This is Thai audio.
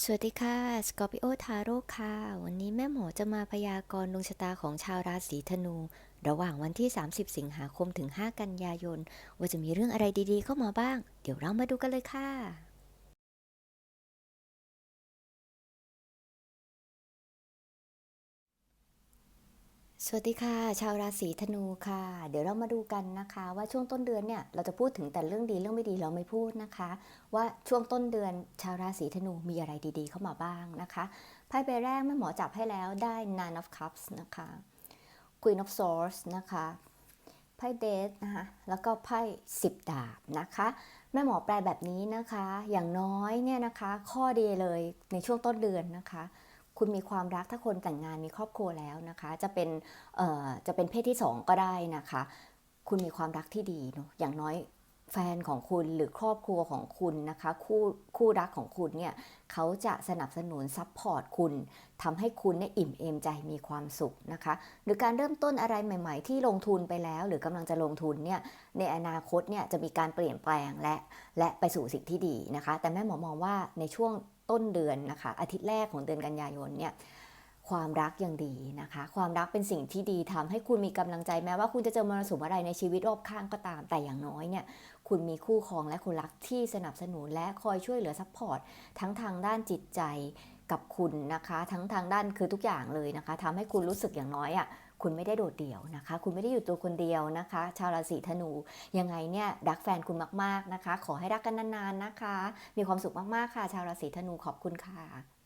สวัสดีค่ะสกอร์ปิโอทาโร่ค่ะ วันนี้แม่หมอจะมาพยากรณ์ดวงชะตาของชาวราศีธนู ระหว่างวันที่ 30 สิงหาคมถึง 5 กันยายน ว่าจะมีเรื่องอะไรดีๆเข้ามาบ้าง เดี๋ยวเรามาดูกันเลยค่ะ สวัสดีค่ะ ชาวราศีธนูค่ะ เดี๋ยวเรามาดูกันนะคะ ว่าช่วงต้นเดือนเนี่ยเราจะพูดถึงแต่เรื่องดีเรื่องไม่ดีเราไม่พูดนะคะ ว่าช่วงต้นเดือนชาวราศีธนูมีอะไรดีๆ เข้ามาบ้างนะคะไพ่ใบแรกแม่หมอจับให้แล้วได้ Nine of Cups นะคะ Queen of Swords นะคะไพ่เดทนะคะแล้วก็ไพ่สิบดาบนะคะแม่หมอแปลแบบนี้นะคะ อย่างน้อยเนี่ยนะคะ ข้อดีเลยในช่วงต้นเดือนนะคะ คุณมีความรักถ้าคนแต่งงานมีครอบครัวแล้วนะคะ จะเป็นจะเป็นเพศที่สองก็ได้นะคะ คุณมีความรักที่ดีเนาะอย่างน้อยแฟนของคุณหรือครอบครัวของคุณนะคะ คู่คู่รักของคุณเนี่ยเขาจะสนับสนุนซัพพอร์ตคุณทำให้คุณเนี่ยอิ่มเอมใจมีความสุขนะคะ หรือการเริ่มต้นอะไรใหม่ ๆ ที่ลงทุนไปแล้ว หรือกำลังจะลงทุนเนี่ยในอนาคตเนี่ยจะมีการเปลี่ยนแปลงและและไปสู่สิ่งที่ดีนะคะ แต่แม่หมอมองว่าในช่วง ต้นเดือนนะคะ อาทิตย์แรกของเดือนกันยายนเนี่ยความรักยังดีนะคะ ความรักเป็นสิ่งที่ดีทำให้คุณมีกำลังใจแม้ว่าคุณจะเจอมรสุมอะไรในชีวิตรอบข้างก็ตามแต่อย่างน้อยเนี่ยคุณมีคู่ครองและคนรักที่สนับสนุนและคอยช่วยเหลือซัพพอร์ตทั้งทางด้านจิตใจกับคุณนะคะ ทั้งทางด้านคือทุกอย่างเลยนะคะทำให้คุณรู้สึกอย่างน้อยอะ คุณไม่ได้โดดเดี่ยวนะคะ คุณไม่ได้อยู่ตัวคนเดียวนะคะ ชาวราศีธนูยังไงเนี่ยรักแฟนคุณมากๆนะคะ ขอให้รักกันนานๆนะคะ มีความสุขมากๆค่ะ ชาวราศีธนูขอบคุณค่ะ